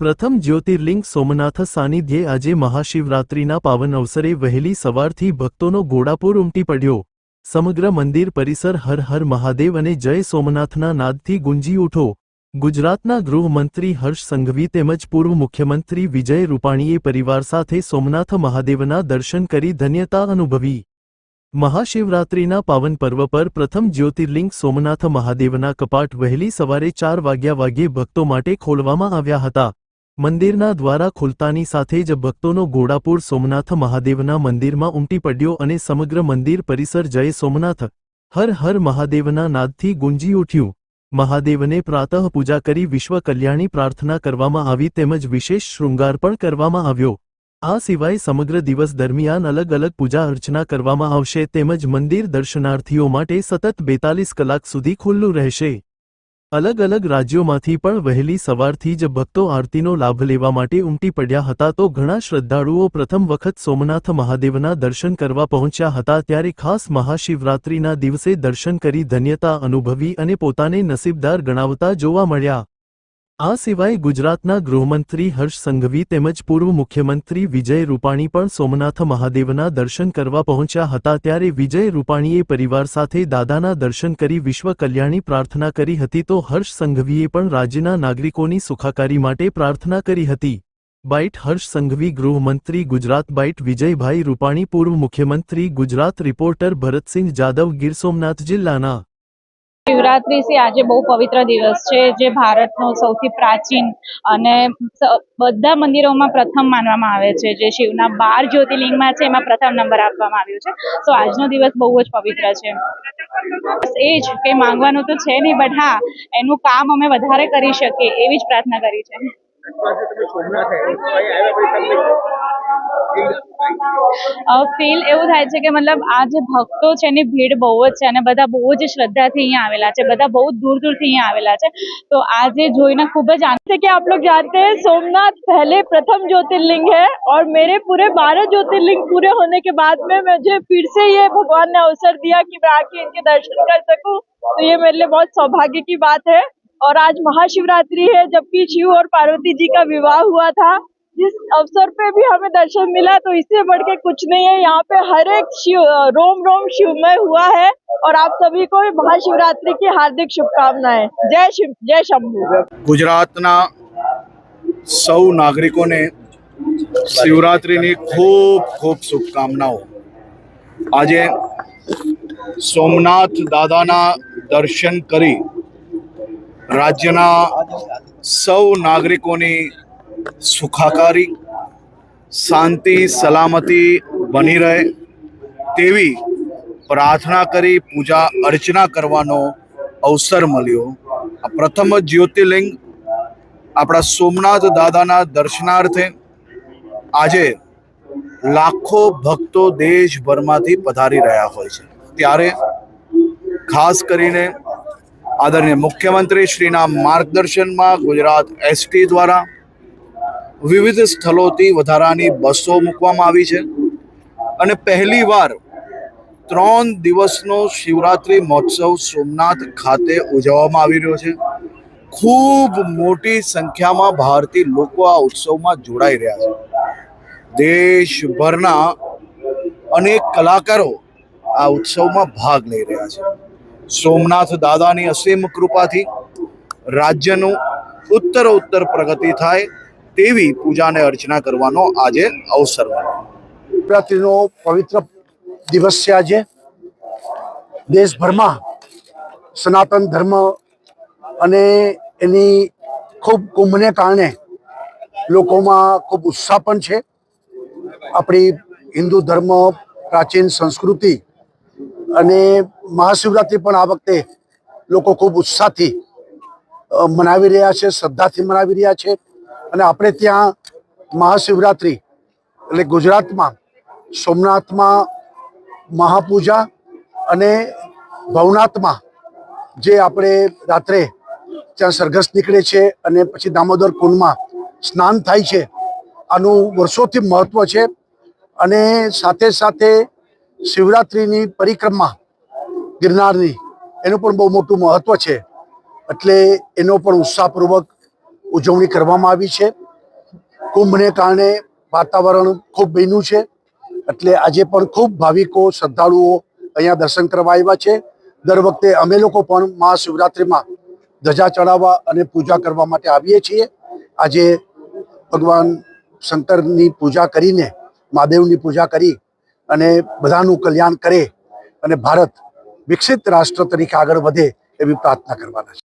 પ્રથમ જ્યોતિર્લિંગ સોમનાથ સાનિધ્યે આજે મહાશિવરાત્રિના પાવન અવસરે વહેલી સવારથી ભક્તોનો ઘોડાપૂર ઉમટી પડ્યો. સમગ્ર મંદિર, પરિસર હર હર મહાદેવ અને જય સોમનાથના નાદથી ગુંજી ઉઠો. ગુજરાતના ગૃહમંત્રી હર્ષ સંઘવી તેમજ પૂર્વ મુખ્યમંત્રી વિજય રૂપાણીએ પરિવાર સાથે સોમનાથ મહાદેવના દર્શન કરી ધન્યતા અનુભવી. મહાશિવરાત્રિના પાવન પર્વ પર પ્રથમ જ્યોતિર્લિંગ સોમનાથ મહાદેવના કપાટ વહેલી સવારે ચાર વાગ્યા વાગ્યે ભક્તો માટે ખોલવામાં આવ્યા હતા. મંદિરના દ્વારા ખુલતાની સાથે જ ભક્તોનો ગોડાપુર સોમનાથ મહાદેવના મંદિરમાં ઉમટી પડ્યો અને સમગ્ર મંદિર પરિસર જય સોમનાથ, હર હર મહાદેવના નાદથી ગુંજી ઉઠ્યું. મહાદેવને પ્રાતઃ પૂજા કરી વિશ્વ કલ્યાણી પ્રાર્થના કરવામાં આવી તેમજ વિશેષ શૃંગાર પણ કરવામાં આવ્યો. આ સિવાય સમગ્ર દિવસ દરમિયાન અલગ અલગ પૂજા અર્ચના કરવામાં આવશે તેમજ મંદિર દર્શનાર્થીઓ માટે સતત બેતાલીસ કલાક સુધી ખુલ્લું રહેશે. અલગ અલગ રાજ્યોમાંથી પણ વહેલી સવારથી જ ભક્તો આરતીનો લાભ લેવા માટે ઉમટી પડ્યા હતા તો ઘણા શ્રદ્ધાળુઓ પ્રથમ વખત સોમનાથ મહાદેવના દર્શન કરવા પહોંચ્યા હતા ત્યારે ખાસ મહાશિવરાત્રિના દિવસે દર્શન કરી ધન્યતા અનુભવી અને પોતાને નસીબદાર ગણાવતા જોવા મળ્યા. આ સિવાય ગુજરાતના ગૃહમંત્રી હર્ષ સંઘવી તેમજ પૂર્વ મુખ્યમંત્રી વિજય રૂપાણી પણ સોમનાથ મહાદેવના દર્શન કરવા પહોંચ્યા હતા ત્યારે વિજય રૂપાણીએ પરિવાર સાથે દાદાના દર્શન કરી વિશ્વ કલ્યાણી પ્રાર્થના કરી હતી તો હર્ષ સંઘવીએ પણ રાજ્યના નાગરિકોની સુખાકારી માટે પ્રાર્થના કરી હતી. બાઇટ હર્ષ સંઘવી ગૃહમંત્રી ગુજરાત બાઇટ વિજયભાઈ રૂપાણી પૂર્વ મુખ્યમંત્રી ગુજરાત રિપોર્ટર ભરતસિંહ જાદવ ગીર સોમનાથ જિલ્લાના શિવરાત્રી છે આજે બહુ પવિત્ર દિવસ છે, જે ભારતનો સૌથી પ્રાચીન અને બધા મંદિરોમાં પ્રથમ માનવામાં આવે છે, જે શિવના બાર જ્યોતિર્લિંગમાં છે, એમાં પ્રથમ નંબર આપવામાં આવ્યો છે. તો આજનો દિવસ બહુ જ પવિત્ર છે. એ જ કે માંગવાનું તો છે નહીં બટ હા, એનું કામ અમે વધારે કરી શકીએ એવી જ પ્રાર્થના કરી છે. આજે તમે સોમનાથ આવ્યા અહીં આવ્યા પછી તમને ફીલ એવું થાય છે કે મતલબ આ જે ભક્તો છે એની ભીડ બહુ જ છે અને બધા બહુ જ શ્રદ્ધાથી અહીંયા આવેલા છે બધા બહુ દૂર દૂરથી અહીંયા આવેલા છે તો આજે જોઈને ખૂબ જ આનંદ जैसे कि आप लोग जानते हैं सोमनाथ पहले प्रथम ज्योतिर्लिंग है और मेरे पूरे बारह ज्योतिर्लिंग पूरे होने के बाद में मुझे फिर से ये भगवान ने अवसर दिया कि मैं आके इनके दर्शन कर सकूं तो ये मेरे लिए बहुत सौभाग्य की बात है और आज महाशिवरात्रि है जबकि शिव और पार्वती जी का विवाह हुआ था जिस अवसर पे भी हमें दर्शन मिला तो इससे बढ़ के कुछ नहीं है यहाँ पे हर एक शिव रोम रोम शिवमय हुआ है और आप सभी को महाशिवरात्रि की हार्दिक शुभकामनाएं जय शिव जय शंभू ગુજરાતના સૌ નાગરિકોને શિવરાત્રિની ખૂબ ખૂબ શુભકામનાઓ આજે સોમનાથ દાદાના દર્શન કરી રાજ્યના સૌ નાગરિકોની સુખાકારી, શાંતિ, સલામતી બની રહે તેવી પ્રાર્થના કરી, પૂજા અર્ચના કરવાનો અવસર મળ્યો. આ પ્રથમ જ્યોતિર્લિંગ આપણા સોમનાથ દાદાના દર્શનાર્થે આજે લાખો ભક્તો દેશભરમાંથી પધારી રહ્યા હોય છે. ત્યારે ખાસ કરીને આદરણીય મુખ્યમંત્રી શ્રીના માર્ગદર્શનમાં ગુજરાત એસટી દ્વારા વિવિધ સ્થળોથી વધારાની બસો મૂકવામાં આવી છે. અને પહેલીવાર ત્રણ દિવસનો શિવરાત્રિ મહોત્સવ સોમનાથ ખાતે ઉજવવામાં આવી રહ્યો છે. ખૂબ મોટી સંખ્યામાં ભારતીય લોકો આ ઉત્સવમાં જોડાઈ રહ્યા છે. દેશભરના અનેક કલાકારો આ ઉત્સવમાં ભાગ લઈ રહ્યા છે. સોમનાથ દાદાની અસીમ કૃપાથી રાજ્યનું ઉત્તર ઉત્તર પ્રગતિ થાય તેવી પૂજાને અર્ચના કરવાનો આજે અવસર મળ્યો શિવરાત્રિનો પવિત્ર દિવસ છે આજે. દેશભરમાં સનાતન ધર્મ અને એની ખૂબ કુંભને કારણે લોકોમાં ખૂબ ઉત્સાહ પણ છે. આપણી હિન્દુ ધર્મ, પ્રાચીન સંસ્કૃતિ અને મહાશિવરાત્રિ પણ આ વખતે લોકો ખૂબ ઉત્સાહથી મનાવી રહ્યા છે, શ્રદ્ધાથી મનાવી રહ્યા છે. અને આપણે ત્યાં મહાશિવરાત્રિ એટલે ગુજરાતમાં સોમનાથમાં મહાપૂજા અને ભવનાથમાં જે આપણે રાત્રે ત્યાં સરઘસ નીકળે છે અને પછી દામોદર કુંડમાં સ્નાન થાય છે, આનું વર્ષોથી મહત્વ છે. અને સાથે સાથે શિવરાત્રિની પરિક્રમા ગિરનારની, એનું પણ બહુ મોટું મહત્વ છે. એટલે એનો પણ ઉત્સાહપૂર્વક ઉજવણી કરવામાં આવી છે. કુંભને કારણે વાતાવરણ ખૂબ બન્યું છે. એટલે આજે પણ ખૂબ ભાવિકો, શ્રદ્ધાળુઓ અહીંયા દર્શન કરવા આવ્યા છે. દર વખતે અમે લોકો પણ મહાશિવરાત્રિમાં ધજા ચડાવવા અને પૂજા કરવા માટે આવીએ છીએ. આજે ભગવાન શંકરની પૂજા કરીને, મહાદેવની પૂજા કરી અને બધાનું કલ્યાણ કરે અને ભારત વિકસિત રાષ્ટ્ર તરીકે આગળ વધે એવી પ્રાર્થના કરવાના છે.